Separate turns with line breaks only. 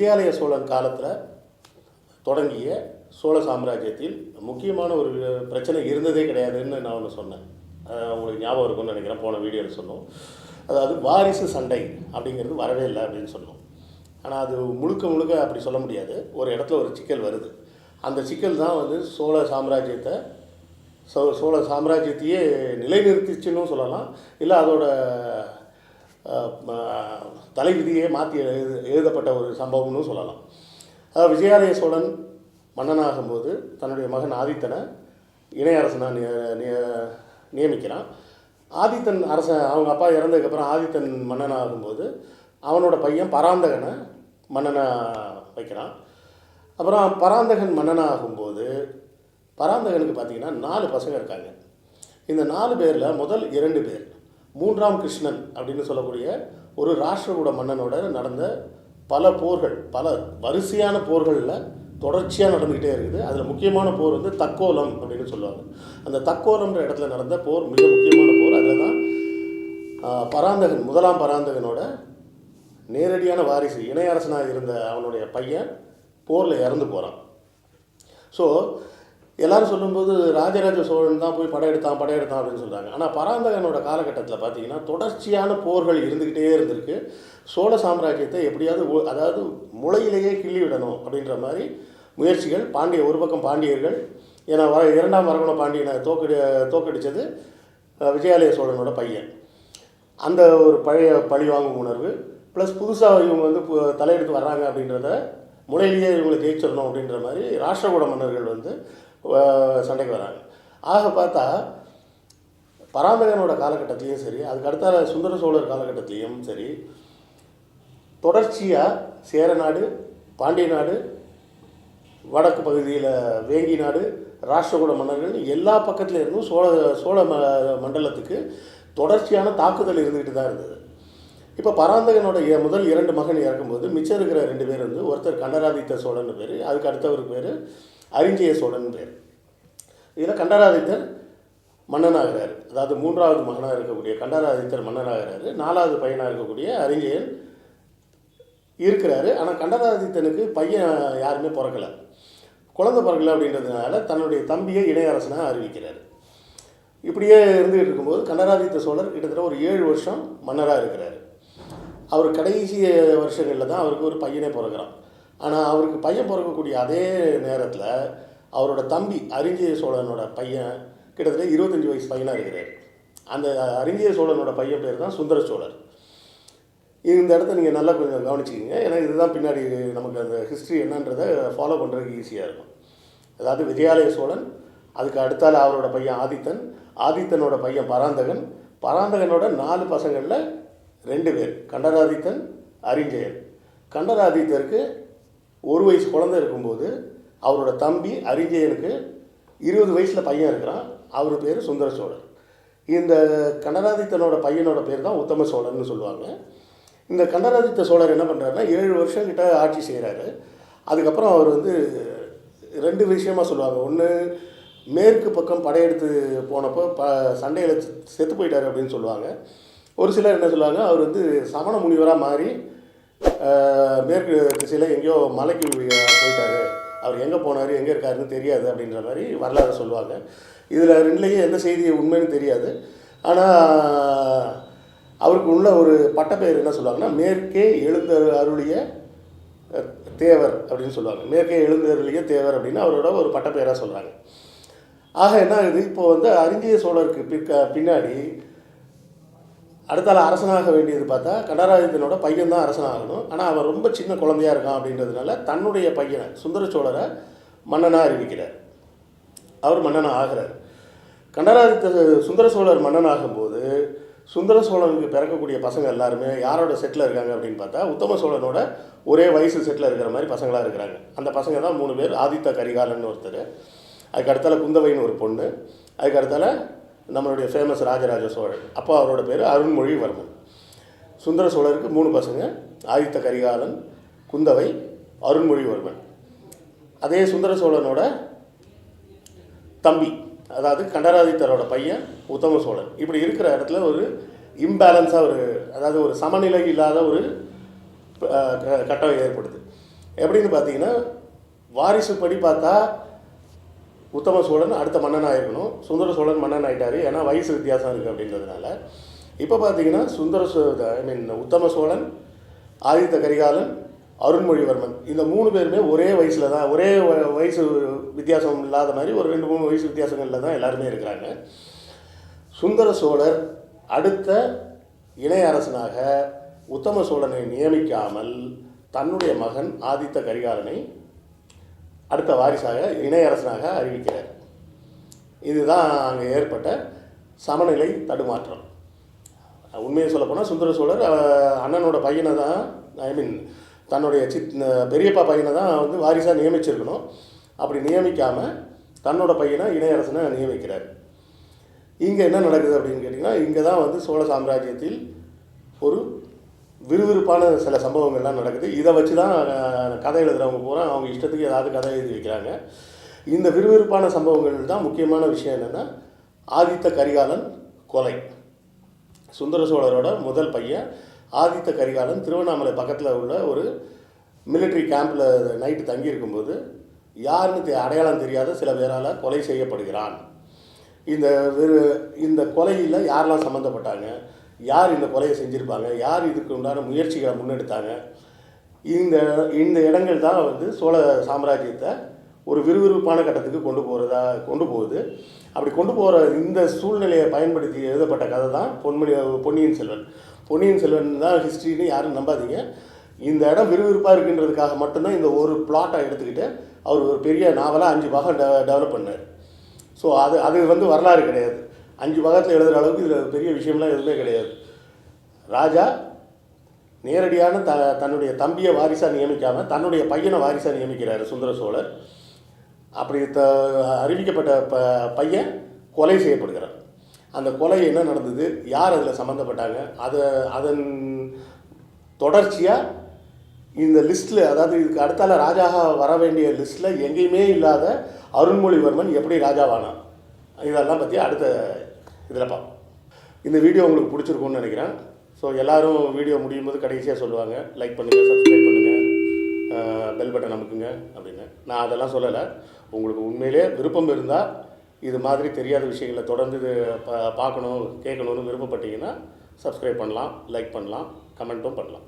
விஜயாலய சோழன் காலத்தில் தொடங்கிய சோழ சாம்ராஜ்யத்தில் முக்கியமான ஒரு பிரச்சனை இருந்ததே கிடையாதுன்னு நான் ஒன்று சொன்னேன். உங்களுக்கு ஞாபகம் இருக்கும்னு நினைக்கிறேன். போன வீடியோவில் சொன்னோம். அதாவது வாரிசு சண்டை அப்படிங்கிறது வரவே இல்லை அப்படின்னு சொன்னோம். ஆனால் அது முழுக்க முழுக்க அப்படி சொல்ல முடியாது. ஒரு இடத்துல ஒரு சிக்கல் வருது. அந்த சிக்கல் தான் வந்து சோழ சாம்ராஜ்யத்தை சோ சோழ சாம்ராஜ்யத்தையே நிலைநிறுத்திச்சுன்னு சொல்லலாம். இல்லை அதோட தலைவிதியே மாற்றி எழுது எழுதப்பட்ட ஒரு சம்பவம்னு சொல்லலாம். அதாவது விஜயாலய சோழன் மன்னனாகும்போது தன்னுடைய மகன் ஆதித்தனை இணையரசனாக நிய- நிய- நியமிக்கிறான். ஆதித்தன் அரசன் அவங்க அப்பா இறந்ததுக்கப்புறம் ஆதித்தன் மன்னனாகும்போது அவனோட பையன் பராந்தகனை மன்னனாக வைக்கிறான். அப்புறம் பராந்தகன் மன்னனாகும்போது பராந்தகனுக்கு பார்த்திங்கன்னா நாலு பசங்க இருக்காங்க. இந்த நாலு பேரில் முதல் இரண்டு பேர். மூன்றாம் கிருஷ்ணன் அப்படின்னு சொல்லக்கூடிய ஒரு ராஷ்டிரகூட மன்னனோட நடந்த பல போர்கள் பல வரிசையான போர்களில் தொடர்ச்சியாக நடந்துக்கிட்டே இருக்குது. அதில் முக்கியமான போர் வந்து தக்கோலம் அப்படின்னு சொல்லுவாங்க. அந்த தக்கோலம்ன்ற இடத்துல நடந்த போர் மிக முக்கியமான போர். அதில் தான் பராந்தகன் முதலாம் பராந்தகனோட நேரடியான வாரிசு இணையரசனாக இருந்த அவனுடைய பையன் போரில் இறந்து போகிறான் ஸோ எல்லாரும் சொல்லும்போது ராஜராஜ சோழன் தான் போய் படையெடுத்தான் படையெடுத்தான் அப்படின்னு சொல்கிறாங்க ஆனால் பராந்தகனோட காலகட்டத்தில் பார்த்தீங்கன்னா தொடர்ச்சியான போர்கள் இருந்துக்கிட்டே இருந்திருக்கு. சோழ சாம்ராஜ்யத்தை எப்படியாவது அதாவது முளையிலேயே கிள்ளி விடணும் அப்படின்ற மாதிரி முயற்சிகள் பாண்டிய ஒரு பக்கம் பாண்டியர்கள் ஏன்னா வர இரண்டாம் வரகுண பாண்டியனை தோக்கடி தோக்கடித்தது விஜயாலய சோழனோட பையன். அந்த ஒரு பழைய பழிவாங்கும் உணர்வு ப்ளஸ் புதுசாக இவங்க வந்து தலையெடுத்து வர்றாங்க அப்படின்றத முளையிலேயே இவங்களை ஜெயிச்சிடணும் அப்படின்ற மாதிரி ராஷ்டிரகூட மன்னர்கள் வந்து சண்டைக்கு வராங்க. ஆக பார்த்தா பராந்தகனோட காலகட்டத்திலையும் சரி அதுக்கு அடுத்த சுந்தர சோழர் காலகட்டத்திலையும் சரி தொடர்ச்சியாக சேர நாடு பாண்டிய நாடு வடக்கு பகுதியில் வேங்கி நாடு ராஷ்டிரகூட மன்னர்கள் எல்லா பக்கத்துல இருந்தும் சோழ சோழ ம மண்டலத்துக்கு தொடர்ச்சியான தாக்குதல் இருந்துக்கிட்டு தான் இருந்தது. இப்போ பராந்தகனோட முதல் இரண்டு மகன் இறக்கும்போது மிச்சம் இருக்கிற ரெண்டு பேர் வந்து ஒருத்தர் கண்டராதித்த சோழன் பேர் அதுக்கு அடுத்தவருக்கு பேர் அரிஞ்சய சோழன் பேர் இதில் கண்டராதித்தர் மன்னனாகிறார். அதாவது மூன்றாவது மகனாக இருக்கக்கூடிய கண்டராதித்தர் மன்னனாகிறாரு. நாலாவது பையனாக இருக்கக்கூடிய அரிஞ்சயன் இருக்கிறாரு. ஆனால் கண்டராதித்தனுக்கு பையன் யாருமே பிறக்கலை. குழந்தை பிறக்கல அப்படின்றதுனால தன்னுடைய தம்பியை இணையரசனாக அறிவிக்கிறார். இப்படியே இருந்துகிட்டு இருக்கும்போது கண்டராதித்த சோழர் கிட்டத்தட்ட ஒரு ஏழு வருஷம் மன்னராக இருக்கிறார். அவர் கடைசி வருஷங்களில் தான் அவருக்கு ஒரு பையனே பிறக்கிறான். ஆனால் அவருக்கு பையன் பிறக்கக்கூடிய அதே நேரத்தில் அவரோட தம்பி அரிஞ்சய சோழனோட பையன் கிட்டத்தட்ட இருபத்தஞ்சி வயசு பையனாக இருக்கிறார். அந்த அரிஞ்சய சோழனோட பையன் பேர் தான் சுந்தர சோழர். இந்த இடத்த நீங்கள் நல்லா கொஞ்சம் கவனிச்சிக்கிங்க. ஏன்னா இதுதான் பின்னாடி நமக்கு அந்த ஹிஸ்ட்ரி என்னன்றதை ஃபாலோ பண்ணுறதுக்கு ஈஸியாக இருக்கும். அதாவது விஜயாலய சோழன் அதுக்கு அடுத்தால் அவரோட பையன் ஆதித்தன் ஆதித்தனோட பையன் பராந்தகன். பராந்தகனோட நாலு பசங்களில் ரெண்டு பேர் கண்டராதித்தன் அரிஞ்சயன். கண்டராதித்தருக்கு ஒரு வயசு குழந்தை இருக்கும்போது அவரோட தம்பி அரிஞ்சயனுக்கு இருபது வயசில் பையன் இருக்கிறான். அவர் பேர் சுந்தர சோழர் இந்த கண்டராதித்தனோட பையனோட பேர் தான் உத்தம சோழர்னு சொல்லுவாங்க. இந்த கண்டராதித்த சோழர் என்ன பண்ணுறாருன்னா ஏழு வருஷம் கிட்ட ஆட்சி செய்கிறாரு அதுக்கப்புறம் அவர் வந்து ரெண்டு விஷயமா சொல்லுவாங்க. ஒன்று மேற்கு பக்கம் படையெடுத்து போனப்போ ப சண்டையில் செத்து போயிட்டார் அப்படின்னு சொல்லுவாங்க. ஒரு சிலர் என்ன சொல்லுவாங்க அவர் வந்து சமண முனிவராக மாறி மேற்கு திசையில் எங்கேயோ மலைக்கு போயிட்டாரு. அவர் எங்கே போனார் எங்கே இருக்காருன்னு தெரியாது அப்படின்ற மாதிரி வரலாறு சொல்லுவாங்க. இதில் ரெண்டுலேயும் எந்த செய்தி உண்மைன்னு தெரியாது. ஆனால் அவருக்கு உள்ள ஒரு பட்டப்பெயர் என்ன சொல்லுவாங்கன்னா மேற்கே எழுந்த அருளிய தேவர் அப்படின்னு சொல்லுவாங்க. மேற்கே எழுந்தருளிய தேவர் அப்படின்னு அவரோட ஒரு பட்டப்பெயராக சொல்கிறாங்க ஆக என்ன ஆகுது? இப்போ வந்து அரிஞ்சிய சோழருக்கு பிற்க பின்னாடி அடுத்தால அரசனாக வேண்டியது பார்த்தா கண்டராதித்தனோட பையன் தான் அரசனாகணும். ஆனால் அவன் ரொம்ப சின்ன குழந்தையாக இருக்கான் அப்படின்றதுனால தன்னுடைய பையனை சுந்தர சோழரை மன்னனாக அறிவிக்கிறார். அவர் மன்னனாக ஆகிறார். கண்டராதித்த சுந்தர சோழர் மன்னனாகும்போது சுந்தர சோழனுக்கு பிறக்கக்கூடிய பசங்க எல்லாருமே யாரோட செட்டில் இருக்காங்க அப்படின்னு பார்த்தா உத்தம சோழனோட ஒரே வயசு செட்டில் இருக்கிற மாதிரி பசங்களாக இருக்கிறாங்க. அந்த பசங்க தான் மூணு பேர் ஆதித்த கரிகாலன் ஒருத்தர். அதுக்கு அடுத்தால குந்தவைன்னு ஒரு பொண்ணு. அதுக்கு அடுத்தால நம்மளுடைய ஃபேமஸ் ராஜராஜ சோழன். அப்போ அவரோட பேர் அருண்மொழிவர்மன். சுந்தர சோழருக்கு மூணு பசங்க ஆதித்த கரிகாலன் குந்தவை அருண்மொழிவர்மன். அதே சுந்தர சோழனோட தம்பி அதாவது கண்டராதித்தரோட பையன் உத்தம சோழன். இப்படி இருக்கிற இடத்துல ஒரு இம்பேலன்ஸாக ஒரு அதாவது ஒரு சமநிலை இல்லாத ஒரு க- கட்டம் ஏற்படுது. எப்படின்னு பார்த்தீங்கன்னா வாரிசு படி பார்த்தா உத்தம சோழன் அடுத்த மன்னனாக இருக்கணும் சுந்தர சோழன் மன்னன் ஆகிட்டார் ஏன்னா வயசு வித்தியாசம் இருக்குது அப்படின்றதுனால. இப்போ பார்த்தீங்கன்னா சுந்தர சோ ஐ மீன் உத்தம சோழன் ஆதித்த கரிகாலன் அருண்மொழிவர்மன். இந்த மூணு பேருமே ஒரே வயசில் தான் ஒரே வ- வயசு வித்தியாசம் இல்லாத மாதிரி ஒரு ரெண்டு மூணு வயசு வித்தியாசங்களில் தான் எல்லாருமே இருக்கிறாங்க. சுந்தர சோழர் அடுத்த இணை அரசனாக உத்தம சோழனை நியமிக்காமல் தன்னுடைய மகன் ஆதித்த கரிகாலனை அடுத்த வாரிசாக இணையரசனாக அறிவிக்கிறார். இதுதான் அங்கே ஏற்பட்ட சமநிலை தடுமாற்றம். உண்மையை சொல்லப்போனால் சுந்தர சோழர் அண்ணனோட பையனை தான் ஐ மீன் தன்னுடைய சித் பெரியப்பா பையனை தான் வந்து வாரிசாக நியமிச்சிருக்கணும். அப்படி நியமிக்காமல் தன்னோட பையனை இணையரசனை நியமிக்கிறார். இங்கே என்ன நடக்குது அப்படின்னு கேட்டிங்கன்னா இங்கே தான் வந்து சோழ சாம்ராஜ்யத்தில் ஒரு விறுவிறுப்பான சில சம்பவங்கள்லாம் நடக்குது. இதை வச்சு தான் கதை எழுதுகிறவங்க பூரா அவங்க இஷ்டத்துக்கு ஏதாவது கதை எழுதி வைக்கிறாங்க. இந்த விறுவிறுப்பான சம்பவங்கள் தான் முக்கியமான விஷயம் என்னென்னா ஆதித்த கரிகாலன் கொலை. சுந்தர சோழரோட முதல் பையன் ஆதித்த கரிகாலன் திருவண்ணாமலை பக்கத்தில் உள்ள ஒரு மிலிட்ரி கேம்பில் நைட்டு தங்கியிருக்கும்போது யாருன்னு தெ- அடையாளம் தெரியாத சில பேரால் கொலை செய்யப்படுகிறான். இந்த வெறு இந்த கொலையில் யாரெல்லாம் சம்மந்தப்பட்டாங்க யார் இந்த கொலையை செஞ்சுருப்பாங்க? யார் இதுக்கு உண்டான முயற்சிகளை முன்னெடுத்தாங்க? இந்த இந்த இடங்கள் தான் வந்து சோழ சாம்ராஜ்யத்தை ஒரு விறுவிறுப்பான கட்டத்துக்கு கொண்டு போகிறதா கொண்டு போகுது. அப்படி கொண்டு போகிற இந்த சூழ்நிலையை பயன்படுத்தி எழுதப்பட்ட கதை தான் பொன்மணி பொன்னியின் செல்வன். பொன்னியின் செல்வன் தான் ஹிஸ்ட்ரின்னு யாரும் நம்பாதீங்க. இந்த இடம் விறுவிறுப்பாக இருக்குன்றதுக்காக மட்டும்தான் இந்த ஒரு பிளாட்டை எடுத்துக்கிட்டு அவர் ஒரு பெரிய நாவலாக அஞ்சு பாகம் டெ டெவலப் பண்ணார். ஸோ அது அது வந்து வரலாறு கிடையாது. அஞ்சு பாகத்தில் எழுதுகிற அளவுக்கு இதில் பெரிய விஷயம்லாம் எதுவுமே கிடையாது. ராஜா நேரடியான த தன்னுடைய தம்பியை வாரிசாக நியமிக்காமல் தன்னுடைய பையனை வாரிசாக நியமிக்கிறார் சுந்தர சோழர். அப்படி த அறிவிக்கப்பட்ட ப பையன் கொலை செய்யப்படுகிறார் அந்த கொலை என்ன நடந்தது? யார் அதில் சம்மந்தப்பட்டாங்க அதை அதன் தொடர்ச்சியாக இந்த லிஸ்ட்டில் அதாவது இதுக்கு அடுத்தால ராஜாக வர வேண்டிய லிஸ்ட்டில் எங்கேயுமே இல்லாத அருண்மொழிவர்மன் எப்படி ராஜாவானான்? இதெல்லாம் பற்றி அடுத்த இதில் பார்ப்போம். இந்த வீடியோ உங்களுக்கு பிடிச்சிருக்கும்னு நினைக்கிறேன். ஸோ எல்லோரும் வீடியோ முடியும் போது கடைசியாக சொல்லுவாங்க லைக் பண்ணுங்கள் சப்ஸ்கிரைப் பண்ணுங்கள் பெல் பட்டன் அமுக்குங்க அப்படின்னு. நான் அதெல்லாம் சொல்லலை. உங்களுக்கு உண்மையிலே விருப்பம் இருந்தால் இது மாதிரி தெரியாத விஷயங்களை தொடர்ந்து இது பா பார்க்கணும் கேட்கணும்னு விருப்பப்பட்டீங்கன்னா சப்ஸ்கிரைப் பண்ணலாம் லைக் பண்ணலாம் கமெண்ட்டும் பண்ணலாம்.